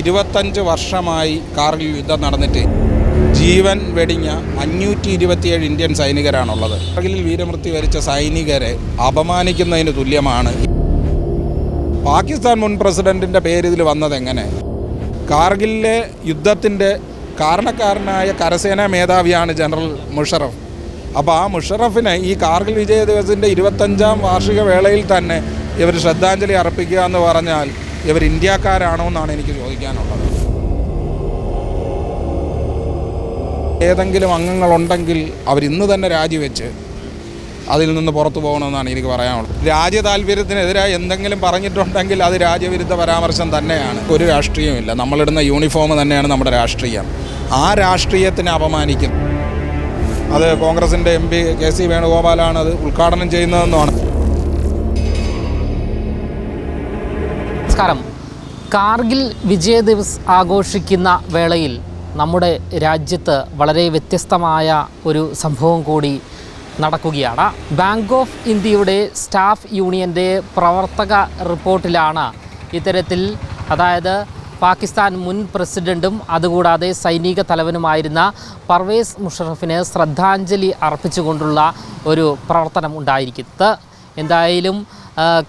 ഇരുപത്തഞ്ച് വർഷമായി കാർഗിൽ യുദ്ധം നടന്നിട്ട് ജീവൻ വെടിഞ്ഞ അഞ്ഞൂറ്റി ഇരുപത്തിയേഴ് ഇന്ത്യൻ സൈനികരാണുള്ളത്. കാർഗിലിൽ വീരമൃത്യു വരിച്ച സൈനികരെ അപമാനിക്കുന്നതിന് തുല്യമാണ്. പാകിസ്ഥാൻ മുൻ പ്രസിഡന്റിന്റെ പേര് ഇതിൽ വന്നത് എങ്ങനെ കാർഗിലിലെ യുദ്ധത്തിന്റെ കാരണക്കാരനായ കരസേനാ മേധാവിയാണ് ജനറൽ മുഷറഫ്. അപ്പോൾ ആ മുഷറഫിനെ ഈ കാർഗിൽ വിജയ ദിവസത്തിന്റെ ഇരുപത്തഞ്ചാം വാർഷിക വേളയിൽ തന്നെ ഇവർ ശ്രദ്ധാഞ്ജലി അർപ്പിക്കുക എന്ന് പറഞ്ഞാൽ ഇവർ ഇന്ത്യക്കാരാണോ എന്നാണ് എനിക്ക് ചോദിക്കാനുള്ളത്. ഏതെങ്കിലും അംഗങ്ങളുണ്ടെങ്കിൽ അവർ ഇന്ന് തന്നെ രാജിവെച്ച് അതിൽ നിന്ന് പുറത്തു പോകണമെന്നാണ് എനിക്ക് പറയാനുള്ളത്. രാജ്യ താല്പര്യത്തിനെതിരായി എന്തെങ്കിലും പറഞ്ഞിട്ടുണ്ടെങ്കിൽ അത് രാജ്യവിരുദ്ധ പരാമർശം തന്നെയാണ്. ഒരു രാഷ്ട്രീയമില്ല നമ്മളിടുന്ന യൂണിഫോം തന്നെയാണ് നമ്മുടെ രാഷ്ട്രീയം. ആ രാഷ്ട്രീയത്തിനെ അപമാനിക്കുന്നു. അത് കോൺഗ്രസിന്റെ എം പി കെ സി വേണുഗോപാലാണ് അത് ഉദ്ഘാടനം ചെയ്യുന്നതെന്നാണ് നമസ്കാരം. കാർഗിൽ വിജയ ദിവസ് ആഘോഷിക്കുന്ന വേളയിൽ നമ്മുടെ രാജ്യത്ത് വളരെ വ്യത്യസ്തമായ ഒരു സംഭവം കൂടി നടക്കുകയാണ്. ബാങ്ക് ഓഫ് ഇന്ത്യയുടെ സ്റ്റാഫ് യൂണിയന്റെ പ്രവർത്തക റിപ്പോർട്ടിലാണ് ഇത്തരത്തിൽ അതായത് പാകിസ്ഥാൻ മുൻ പ്രസിഡന്റും അതുകൂടാതെ സൈനിക തലവനുമായിരുന്ന പർവേസ് മുഷറഫിന് ശ്രദ്ധാഞ്ജലി അർപ്പിച്ചുകൊണ്ടുള്ള ഒരു പ്രവർത്തനം ഉണ്ടായിരിക്കുന്നത്. എന്തായാലും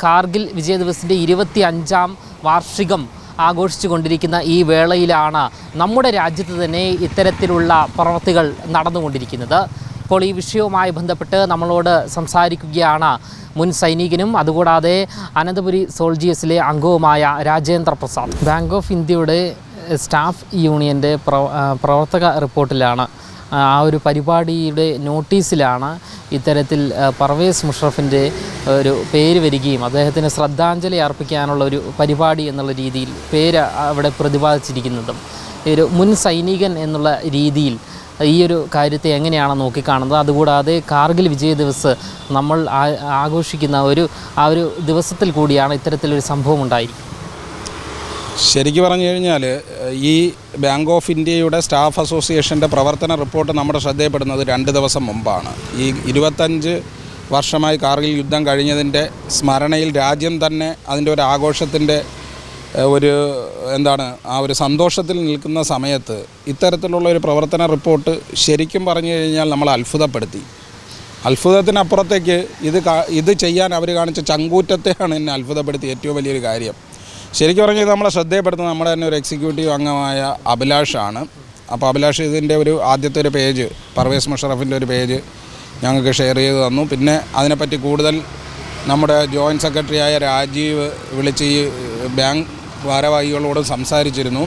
കാർഗിൽ വിജയ ദിവസിന്റെ ഇരുപത്തി അഞ്ചാം വാർഷികം ആഘോഷിച്ചു കൊണ്ടിരിക്കുന്ന ഈ വേളയിലാണ് നമ്മുടെ രാജ്യത്ത് തന്നെ ഇത്തരത്തിലുള്ള പ്രവൃത്തികൾ നടന്നുകൊണ്ടിരിക്കുന്നത്. ഇപ്പോൾ ഈ വിഷയവുമായി ബന്ധപ്പെട്ട് നമ്മളോട് സംസാരിക്കുകയാണ് മുൻ സൈനികനും അതുകൂടാതെ അനന്തപുരി സോൾജിയസിലെ അംഗവുമായ രാജേന്ദ്ര പ്രസാദ്. ബാങ്ക് ഓഫ് ഇന്ത്യയുടെ സ്റ്റാഫ് യൂണിയന്റെ പ്രവർത്തക റിപ്പോർട്ടിലാണ് ആ ഒരു പരിപാടിയുടെ നോട്ടീസിലാണ് ഇത്തരത്തിൽ പർവേസ് മുഷറഫിന്റെ ഒരു പേര് വരികയും അദ്ദേഹത്തിന് ശ്രദ്ധാഞ്ജലി അർപ്പിക്കാനുള്ള ഒരു പരിപാടി എന്നുള്ള രീതിയിൽ പേര് അവിടെ പ്രതിപാദിച്ചിരിക്കുന്നതും. ഒരു മുൻ സൈനികൻ എന്നുള്ള രീതിയിൽ ഈ ഒരു കാര്യത്തെ എങ്ങനെയാണ് നോക്കിക്കാണുന്നത്? അതുകൂടാതെ കാർഗിൽ വിജയ ദിവസ് നമ്മൾ ആഘോഷിക്കുന്ന ഒരു ആ ഒരു ദിവസത്തിൽ കൂടിയാണ് ഇത്തരത്തിലൊരു സംഭവം ഉണ്ടായിരിക്കുന്നത്. ശരിക്കും പറഞ്ഞു കഴിഞ്ഞാൽ ഈ ബാങ്ക് ഓഫ് ഇന്ത്യയുടെ സ്റ്റാഫ് അസോസിയേഷന്റെ പ്രവർത്തന റിപ്പോർട്ട് നമ്മുടെ ശ്രദ്ധയപ്പെടുന്നത് രണ്ട് ദിവസം മുമ്പാണ്. ഈ ഇരുപത്തഞ്ച് വർഷമായി കാർഗിൽ യുദ്ധം കഴിഞ്ഞതിന്റെ സ്മരണയിൽ രാജ്യം തന്നെ അതിന്റെ ഒരു ആഘോഷത്തിന്റെ ഒരു എന്താണ് ആ ഒരു സന്തോഷത്തിൽ നിൽക്കുന്ന സമയത്ത് ഇത്തരത്തിലുള്ള ഒരു പ്രവർത്തന റിപ്പോർട്ട് ശരിക്കും പറഞ്ഞു കഴിഞ്ഞാൽ നമ്മൾ അത്ഭുതപ്പെടുത്തി. അത്ഭുതത്തിനപ്പുറത്തേക്ക് ഇത് ഇത് ചെയ്യാൻ അവർ കാണിച്ച ചങ്കൂറ്റത്തെയാണ് എന്നെ അത്ഭുതപ്പെടുത്തിയ ഏറ്റവും വലിയൊരു കാര്യം. ശരിക്കും പറഞ്ഞാൽ നമ്മളെ ശ്രദ്ധയപ്പെടുത്തുന്ന നമ്മുടെ തന്നെ ഒരു എക്സിക്യൂട്ടീവ് അംഗമായ അഭിലാഷാണ്. അപ്പോൾ അഭിലാഷ് ഇതിന്റെ ഒരു ആദ്യത്തെ ഒരു പേജ് പർവേസ് മുഷറഫിന്റെ ഒരു പേജ് ഞങ്ങൾക്ക് ഷെയർ ചെയ്ത് തന്നു. പിന്നെ അതിനെപ്പറ്റി കൂടുതൽ നമ്മുടെ ജോയിന്റ് സെക്രട്ടറിയായ രാജീവ് വിളിച്ച് ഈ ബാങ്ക് ഭാരവാഹികളോട് സംസാരിച്ചിരുന്നു.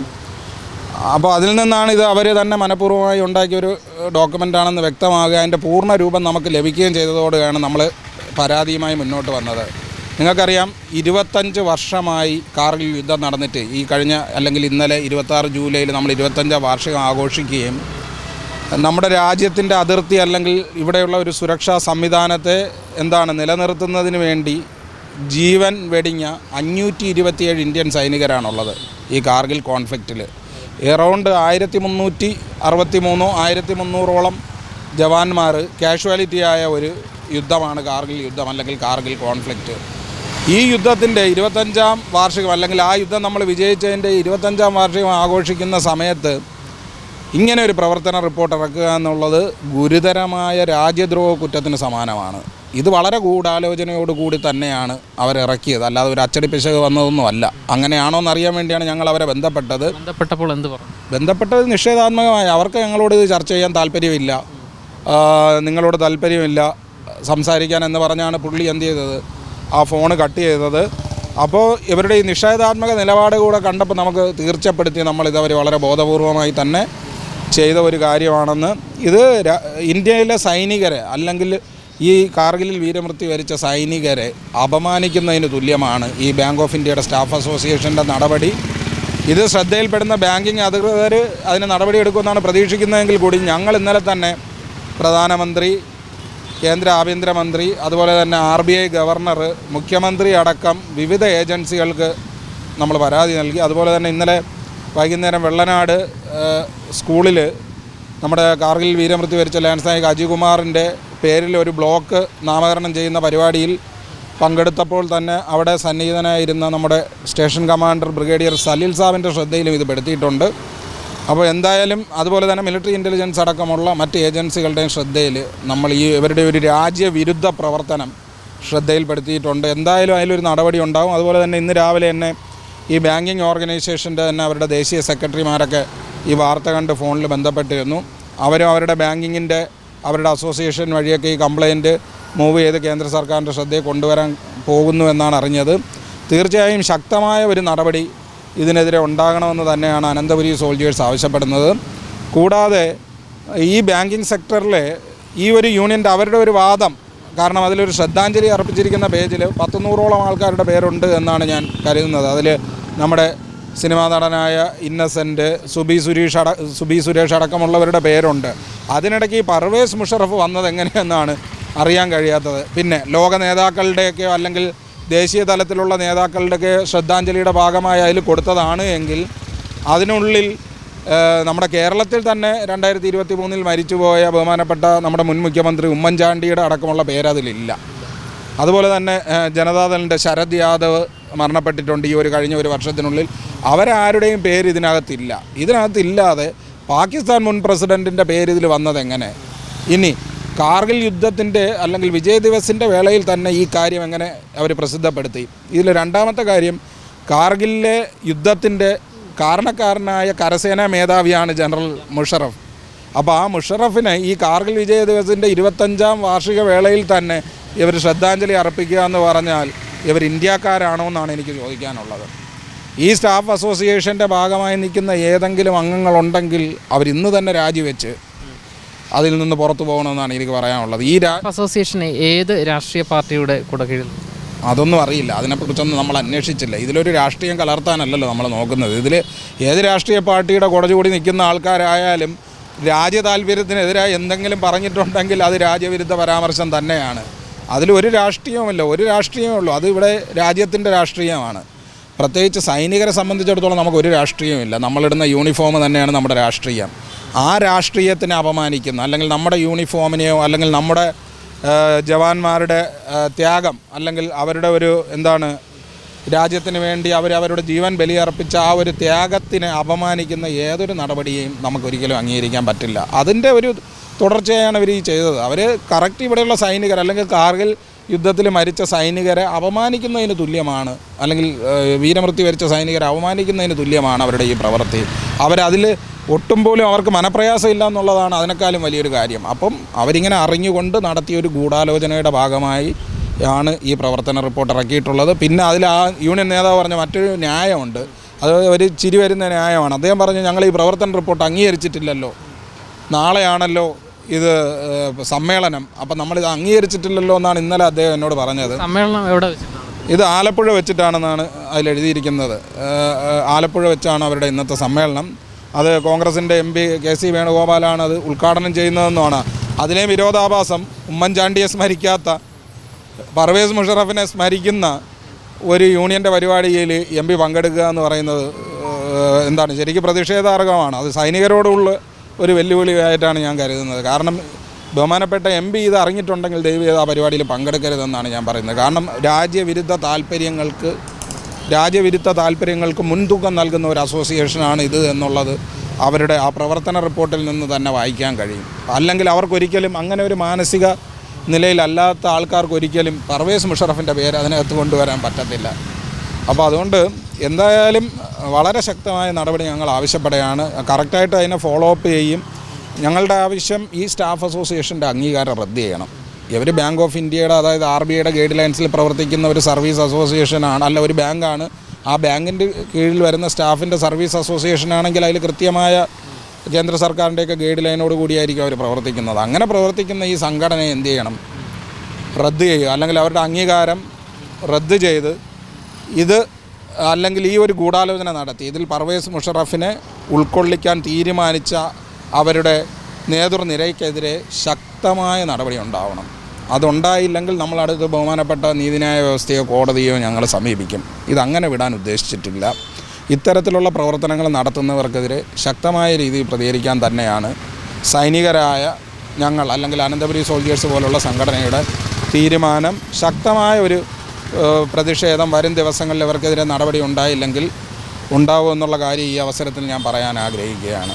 അപ്പോൾ അതിൽ നിന്നാണ് ഇത് അവർ തന്നെ മനഃപൂർവമായി ഉണ്ടാക്കിയൊരു ഡോക്യുമെന്റാണെന്ന് വ്യക്തമാകുക. അതിന്റെ പൂർണ രൂപം നമുക്ക് ലഭിക്കുകയും ചെയ്തതോടെയാണ് നമ്മൾ പരാതിയുമായി മുന്നോട്ട് വന്നത്. നിങ്ങൾക്കറിയാം ഇരുപത്തഞ്ച് വർഷമായി കാർഗിൽ യുദ്ധം നടന്നിട്ട് ഈ കഴിഞ്ഞ അല്ലെങ്കിൽ ഇന്നലെ ഇരുപത്താറ് ജൂലൈയിൽ നമ്മൾ ഇരുപത്തഞ്ചാം വാർഷികം ആഘോഷിക്കുകയും നമ്മുടെ രാജ്യത്തിന്റെ അതിർത്തി അല്ലെങ്കിൽ ഇവിടെയുള്ള ഒരു സുരക്ഷാ സംവിധാനത്തെ എന്താണ് നിലനിർത്തുന്നതിന് വേണ്ടി ജീവൻ വെടിഞ്ഞ അഞ്ഞൂറ്റി ഇരുപത്തിയേഴ് ഇന്ത്യൻ സൈനികരാണുള്ളത് ഈ കാർഗിൽ കോൺഫ്ലിക്റ്റിൽ. എറൗണ്ട് ആയിരത്തി മുന്നൂറ്റി അറുപത്തി മൂന്നോ ആയിരത്തി മുന്നൂറോളം ജവാന്മാർ കാഷ്വാലിറ്റി ആയ ഒരു യുദ്ധമാണ് കാർഗിൽ യുദ്ധം അല്ലെങ്കിൽ കാർഗിൽ കോൺഫ്ലിക്റ്റ്. ഈ യുദ്ധത്തിന്റെ ഇരുപത്തഞ്ചാം വാർഷികം അല്ലെങ്കിൽ ആ യുദ്ധം നമ്മൾ വിജയിച്ചതിന്റെ ഇരുപത്തഞ്ചാം വാർഷികം ആഘോഷിക്കുന്ന സമയത്ത് ഇങ്ങനെ ഒരു പ്രവർത്തന റിപ്പോർട്ട് ഇറക്കുക എന്നുള്ളത് ഗുരുതരമായ രാജ്യദ്രോഹ കുറ്റത്തിന് സമാനമാണ്. ഇത് വളരെ ഗൂഢാലോചനയോടുകൂടി തന്നെയാണ് അവരിറക്കിയത് അല്ലാതെ ഒരു അച്ചടി പിശക് വന്നതൊന്നും അല്ല. അങ്ങനെയാണോ എന്നറിയാൻ വേണ്ടിയാണ് ഞങ്ങൾ അവരെ ബന്ധപ്പെട്ടത്. ബന്ധപ്പെട്ടപ്പോൾ എന്ത് പറഞ്ഞു? ബന്ധപ്പെട്ടത് നിഷേധാത്മകമായി. അവർക്ക് ഞങ്ങളോട് ഇത് ചർച്ച ചെയ്യാൻ താല്പര്യമില്ല. നിങ്ങളോട് താല്പര്യമില്ല. സംസാരിക്കാൻ എന്ന് പറഞ്ഞാണ് പുള്ളി എന്ത് ചെയ്തത്? ആ ഫോൺ കട്ട് ചെയ്തത്. അപ്പോൾ ഇവരുടെ ഈ നിഷേധാത്മക നിലപാട് കൂടെ കണ്ടപ്പോൾ നമുക്ക് തീർച്ചപ്പെടുത്തി നമ്മളിത് അവർ വളരെ ബോധപൂർവമായി തന്നെ ചെയ്ത ഒരു കാര്യമാണെന്ന്. ഇത് ഇന്ത്യയിലെ സൈനികരെ അല്ലെങ്കിൽ ഈ കാർഗിലിൽ വീരമൃത്യു വരിച്ച സൈനികരെ അപമാനിക്കുന്നതിന് തുല്യമാണ് ഈ ബാങ്ക് ഓഫ് ഇന്ത്യയുടെ സ്റ്റാഫ് അസോസിയേഷന്റെ നടപടി. ഇത് ശ്രദ്ധയിൽപ്പെടുന്ന ബാങ്കിങ് അധികൃതർ അതിന് നടപടിയെടുക്കുമെന്നാണ് പ്രതീക്ഷിക്കുന്നതെങ്കിൽ കൂടി ഞങ്ങൾ ഇന്നലെ തന്നെ പ്രധാനമന്ത്രി കേന്ദ്ര ആഭ്യന്തരമന്ത്രി അതുപോലെ തന്നെ ആർ ബി ഐ ഗവർണർ മുഖ്യമന്ത്രി അടക്കം വിവിധ ഏജൻസികൾക്ക് നമ്മൾ പരാതി നൽകി. അതുപോലെ തന്നെ ഇന്നലെ വൈകുന്നേരം വെള്ളനാട് സ്കൂളിൽ നമ്മുടെ കാർഗിൽ വീരമൃത്യു വരിച്ച ലാൻസ് നായക് അജികുമാറിന്റെ പേരിൽ ഒരു ബ്ലോക്ക് നാമകരണം ചെയ്യുന്ന പരിപാടിയിൽ പങ്കെടുത്തപ്പോൾ തന്നെ അവിടെ സന്നിഹിതനായിരുന്ന നമ്മുടെ സ്റ്റേഷൻ കമാൻഡർ ബ്രിഗേഡിയർ സലീൽ സാബിന്റെ ശ്രദ്ധയിലും ഇത് പെടുത്തിയിട്ടുണ്ട്. അപ്പോൾ എന്തായാലും അതുപോലെ തന്നെ മിലിറ്ററി ഇന്റലിജൻസ് അടക്കമുള്ള മറ്റ് ഏജൻസികളുടെയും ശ്രദ്ധയിൽ നമ്മൾ ഈ ഇവരുടെ ഒരു രാജ്യവിരുദ്ധ പ്രവർത്തനം ശ്രദ്ധയിൽപ്പെടുത്തിയിട്ടുണ്ട്. എന്തായാലും അതിലൊരു നടപടി ഉണ്ടാകും അതുപോലെ തന്നെ ഇന്ന് രാവിലെ തന്നെ ഈ ബാങ്കിങ് ഓർഗനൈസേഷന്റെ തന്നെ അവരുടെ ദേശീയ സെക്രട്ടറിമാരൊക്കെ ഈ വാർത്ത കണ്ട് ഫോണിൽ ബന്ധപ്പെട്ടിരുന്നു. അവരും അവരുടെ ബാങ്കിങ്ങിന്റെ അവരുടെ അസോസിയേഷൻ വഴിയൊക്കെ ഈ കംപ്ലയിന്റ് മൂവ് ചെയ്ത് കേന്ദ്ര സർക്കാരിന്റെ ശ്രദ്ധയിൽ കൊണ്ടുവരാൻ പോകുന്നു എന്നാണ് അറിഞ്ഞത്. തീർച്ചയായും ശക്തമായ ഒരു നടപടി ഇതിനെതിരെ ഉണ്ടാകണമെന്ന് തന്നെയാണ് അനന്തപുരി സോൾജേഴ്സ് ആവശ്യപ്പെടുന്നത്. കൂടാതെ ഈ ബാങ്കിങ് സെക്ടറിലെ ഈ ഒരു യൂണിയന്റെ അവരുടെ ഒരു വാദം കാരണം അതിലൊരു ശ്രദ്ധാഞ്ജലി അർപ്പിച്ചിരിക്കുന്ന പേജിൽ പത്തുനൂറോളം ആൾക്കാരുടെ പേരുണ്ട് എന്നാണ് ഞാൻ കരുതുന്നത്. അതിൽ നമ്മുടെ സിനിമാ നടനായ ഇന്നസെന്റ് സുബി സുരേഷ് അട സുബി സുരേഷ് അടക്കമുള്ളവരുടെ പേരുണ്ട്. അതിനിടയ്ക്ക് ഈ പർവേസ് മുഷറഫ് വന്നത് എങ്ങനെയെന്നാണ് അറിയാൻ കഴിയാത്തത്. പിന്നെ ലോക നേതാക്കളുടെയൊക്കെയോ അല്ലെങ്കിൽ ദേശീയ തലത്തിലുള്ള നേതാക്കളുടെയൊക്കെ ശ്രദ്ധാഞ്ജലിയുടെ ഭാഗമായി അതിൽ കൊടുത്തതാണ് എങ്കിൽ അതിനുള്ളിൽ നമ്മുടെ കേരളത്തിൽ തന്നെ രണ്ടായിരത്തി ഇരുപത്തി മൂന്നിൽ മരിച്ചുപോയ ബഹുമാനപ്പെട്ട നമ്മുടെ മുൻ മുഖ്യമന്ത്രി ഉമ്മൻചാണ്ടിയുടെ അടക്കമുള്ള പേരതിലില്ല. അതുപോലെ തന്നെ ജനതാദളിന്റെ ശരത് യാദവ് മരണപ്പെട്ടിട്ടുണ്ട് ഈ ഒരു കഴിഞ്ഞ ഒരു വർഷത്തിനുള്ളിൽ. അവരാരുടെയും പേര് ഇതിനകത്തില്ല. ഇതിനകത്തില്ലാതെ പാകിസ്ഥാൻ മുൻ പ്രസിഡന്റിന്റെ പേര് ഇതിൽ വന്നത് എങ്ങനെ? ഇനി കാർഗിൽ യുദ്ധത്തിന്റെ അല്ലെങ്കിൽ വിജയ ദിവസിന്റെ വേളയിൽ തന്നെ ഈ കാര്യം എങ്ങനെ അവർ പ്രസിദ്ധപ്പെടുത്തി? ഇതിൽ രണ്ടാമത്തെ കാര്യം കാർഗിലിലെ യുദ്ധത്തിന്റെ കാരണക്കാരനായ കരസേനാ മേധാവിയാണ് ജനറൽ മുഷറഫ്. അപ്പോൾ ആ മുഷറഫിന് ഈ കാർഗിൽ വിജയ ദിവസത്തിന്റെ ഇരുപത്തഞ്ചാം വാർഷിക വേളയിൽ തന്നെ ഇവർ ശ്രദ്ധാഞ്ജലി അർപ്പിക്കുക എന്ന് പറഞ്ഞാൽ ഇവർ ഇന്ത്യക്കാരാണോ എന്നാണ് എനിക്ക് ചോദിക്കാനുള്ളത്. ഈ സ്റ്റാഫ് അസോസിയേഷന്റെ ഭാഗമായി നിൽക്കുന്ന ഏതെങ്കിലും അംഗങ്ങളുണ്ടെങ്കിൽ അവർ ഇന്ന് തന്നെ രാജിവെച്ച് അതിൽ നിന്ന് പുറത്തു പോകണമെന്നാണ് എനിക്ക് പറയാനുള്ളത്. ഈ അസോസിയേഷന് ഏത് രാഷ്ട്രീയ പാർട്ടിയുടെ കൂടെ കീഴിൽ? അതൊന്നും അറിയില്ല. അതിനെക്കുറിച്ചൊന്നും നമ്മൾ അന്വേഷിച്ചില്ല. ഇതിലൊരു രാഷ്ട്രീയം കലർത്താനല്ലല്ലോ നമ്മൾ നോക്കുന്നത്. ഇതിൽ ഏത് രാഷ്ട്രീയ പാർട്ടിയുടെ കുടചൂടി നിൽക്കുന്ന ആൾക്കാരായാലും രാജ്യ താല്പര്യത്തിനെതിരായി എന്തെങ്കിലും പറഞ്ഞിട്ടുണ്ടെങ്കിൽ അത് രാജ്യവിരുദ്ധ പരാമർശം തന്നെയാണ്. അതിലൊരു രാഷ്ട്രീയവുമില്ല. ഒരു രാഷ്ട്രീയമേ ഉള്ളൂ. അത് ഇവിടെ രാജ്യത്തിന്റെ രാഷ്ട്രീയമാണ്. പ്രത്യേകിച്ച് സൈനികരെ സംബന്ധിച്ചിടത്തോളം നമുക്ക് ഒരു രാഷ്ട്രീയമില്ല നമ്മളിടുന്ന യൂണിഫോം തന്നെയാണ് നമ്മുടെ രാഷ്ട്രീയം. ആ രാഷ്ട്രീയത്തിനെ അപമാനിക്കുന്ന അല്ലെങ്കിൽ നമ്മുടെ യൂണിഫോമിനെയോ അല്ലെങ്കിൽ നമ്മുടെ ജവാന്മാരുടെ ത്യാഗം അല്ലെങ്കിൽ അവരുടെ ഒരു എന്താണ് രാജ്യത്തിന് വേണ്ടി അവർ അവരുടെ ജീവൻ ബലിയർപ്പിച്ച ആ ഒരു ത്യാഗത്തിനെ അപമാനിക്കുന്ന ഏതൊരു നടപടിയെയും നമുക്കൊരിക്കലും അംഗീകരിക്കാൻ പറ്റില്ല. അതിന്റെ ഒരു തുടർച്ചയാണ് ഇവർ ഈ ചെയ്തത്. അവർ കറക്റ്റ് ഇവിടെയുള്ള സൈനികർ അല്ലെങ്കിൽ കാർഗിൽ യുദ്ധത്തിൽ മരിച്ച സൈനികരെ അപമാനിക്കുന്നതിന് തുല്യമാണ് അല്ലെങ്കിൽ വീരമൃത്യു വരിച്ച സൈനികരെ അപമാനിക്കുന്നതിന് തുല്യമാണ് അവരുടെ ഈ പ്രവൃത്തി. അവരതിൽ ഒട്ടും പോലും അവർക്ക് മനപ്രയാസം ഇല്ല എന്നുള്ളതാണ് അതിനേക്കാളും വലിയൊരു കാര്യം. അപ്പം അവരിങ്ങനെ അറിഞ്ഞുകൊണ്ട് നടത്തിയ ഒരു ഗൂഢാലോചനയുടെ ഭാഗമായി ആണ് ഈ പ്രവർത്തന റിപ്പോർട്ട് ഇറക്കിയിട്ടുള്ളത്. പിന്നെ അതിൽ ആ യൂണിയൻ നേതാവ് പറഞ്ഞ മറ്റൊരു ന്യായമുണ്ട്. അത് ഒരു ചിരി വരുന്ന ന്യായമാണ്. അദ്ദേഹം പറഞ്ഞു ഞങ്ങൾ ഈ പ്രവർത്തന റിപ്പോർട്ട് അംഗീകരിച്ചിട്ടില്ലല്ലോ. നാളെയാണല്ലോ ഇത് സമ്മേളനം. അപ്പം നമ്മളിത് അംഗീകരിച്ചിട്ടില്ലല്ലോ എന്നാണ് ഇന്നലെ അദ്ദേഹം എന്നോട് പറഞ്ഞത്. സമ്മേളനം എവിടെ വെച്ചിട്ടാണ്? ഇത് ആലപ്പുഴ വെച്ചിട്ടാണെന്നാണ് അതിൽ എഴുതിയിരിക്കുന്നത്. ആലപ്പുഴ വെച്ചാണ് അവരുടെ ഇന്നത്തെ സമ്മേളനം. അത് കോൺഗ്രസിന്റെ എം പി കെ സി വേണുഗോപാലാണ് അത് ഉദ്ഘാടനം ചെയ്യുന്നതെന്നാണ് അതിലെ വിരോധാഭാസം ഉമ്മൻചാണ്ടിയെ സ്മരിക്കാത്ത പർവേസ് മുഷറഫിനെ സ്മരിക്കുന്ന ഒരു യൂണിയന്റെ പരിപാടിയിൽ എം പി പങ്കെടുക്കുക എന്ന് പറയുന്നത് എന്താണ്? ശരിക്കും പ്രതിഷേധാർഹമാണ്. അത് സൈനികരോടുള്ള ഒരു വെല്ലുവിളിയായിട്ടാണ് ഞാൻ കരുതുന്നത്. കാരണം ബഹുമാനപ്പെട്ട എം പി ഇത് അറിഞ്ഞിട്ടുണ്ടെങ്കിൽ ദൈവം ആ പരിപാടിയിൽ പങ്കെടുക്കരുതെന്നാണ് ഞാൻ പറയുന്നത്. കാരണം രാജ്യവിരുദ്ധ താല്പര്യങ്ങൾക്ക് രാജ്യവിരുദ്ധ താല്പര്യങ്ങൾക്ക് മുൻതൂക്കം നൽകുന്ന ഒരു അസോസിയേഷനാണ് ഇത് എന്നുള്ളത് അവരുടെ ആ പ്രവർത്തന റിപ്പോർട്ടിൽ നിന്ന് തന്നെ വായിക്കാൻ കഴിയും. അല്ലെങ്കിൽ അവർക്കൊരിക്കലും അങ്ങനെ ഒരു മാനസിക നിലയിലല്ലാത്ത ആൾക്കാർക്ക് ഒരിക്കലും പർവേസ് മുഷറഫിന്റെ പേര് അതിനകത്ത് കൊണ്ടുവരാൻ പറ്റത്തില്ല. അപ്പോൾ അതുകൊണ്ട് എന്തായാലും വളരെ ശക്തമായ നടപടി ഞങ്ങൾ ആവശ്യപ്പെടുകയാണ്. കറക്റ്റായിട്ട് അതിനെ ഫോളോ അപ്പ് ചെയ്യും. ഞങ്ങളുടെ ആവശ്യം ഈ സ്റ്റാഫ് അസോസിയേഷന്റെ അംഗീകാരം റദ്ദ് ചെയ്യണം. ഇവർ ബാങ്ക് ഓഫ് ഇന്ത്യയുടെ അതായത് ആർ ബി ഐയുടെ ഗൈഡ് ലൈൻസിൽ പ്രവർത്തിക്കുന്ന ഒരു സർവീസ് അസോസിയേഷനാണ് അല്ല ഒരു ബാങ്കാണ് ആ ബാങ്കിന്റെ കീഴിൽ വരുന്ന സ്റ്റാഫിന്റെ സർവീസ് അസോസിയേഷൻ ആണെങ്കിൽ അതിൽ കൃത്യമായ കേന്ദ്ര സർക്കാരിന്റെയൊക്കെ ഗൈഡ് ലൈനോട് കൂടിയായിരിക്കും അവർ പ്രവർത്തിക്കുന്നത്. അങ്ങനെ പ്രവർത്തിക്കുന്ന ഈ സംഘടനയെ എന്ത് ചെയ്യണം? റദ്ദ് ചെയ്യുക. അല്ലെങ്കിൽ അവരുടെ അംഗീകാരം റദ്ദ് ചെയ്ത് ഇത് അല്ലെങ്കിൽ ഈ ഒരു ഗൂഢാലോചന നടത്തി. ഇതിൽ പർവേസ് മുഷറഫിനെ ഉൾക്കൊള്ളിക്കാൻ തീരുമാനിച്ച അവരുടെ നേതൃനിരയ്ക്കെതിരെ ശക്തമായ നടപടി ഉണ്ടാവണം. അതുണ്ടായില്ലെങ്കിൽ നമ്മൾ അടുത്ത് ബഹുമാനപ്പെട്ട നീതിന്യായ വ്യവസ്ഥയോ കോടതിയോ ഞങ്ങൾ സമീപിക്കും. ഇതങ്ങനെ വിടാൻ ഉദ്ദേശിച്ചിട്ടില്ല. ഇത്തരത്തിലുള്ള പ്രവർത്തനങ്ങൾ നടത്തുന്നവർക്കെതിരെ ശക്തമായ രീതിയിൽ പ്രതികരിക്കാൻ തന്നെയാണ് സൈനികരായ ഞങ്ങൾ അല്ലെങ്കിൽ അനന്തപുരി സോൾജിയേഴ്സ് പോലുള്ള സംഘടനയുടെ തീരുമാനം. ശക്തമായ ഒരു പ്രതിഷേധം വരും ദിവസങ്ങളിൽ ഇവർക്കെതിരെ നടപടി ഉണ്ടായില്ലെങ്കിൽ ഉണ്ടാവുമെന്നുള്ള കാര്യം ഈ അവസരത്തിൽ ഞാൻ പറയാൻ ആഗ്രഹിക്കുകയാണ്.